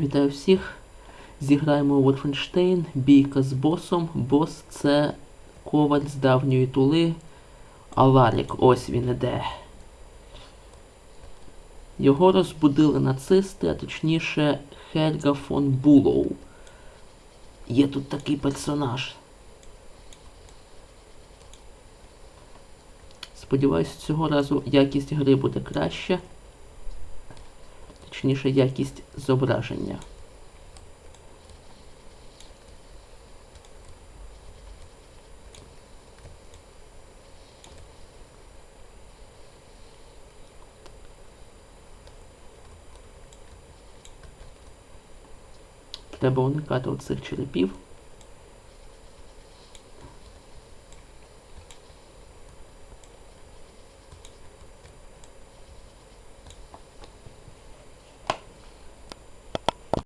Вітаю всіх. Зіграємо Wolfenstein. Бійка з босом. Бос це коваль з давньої тули. Аларік. Ось він іде. Його розбудили нацисти, а точніше Хельга фон Булоу. Є тут такий персонаж. Сподіваюсь, цього разу якість гри буде краща. Точніше, якість зображення. Треба уникати оцих черепів.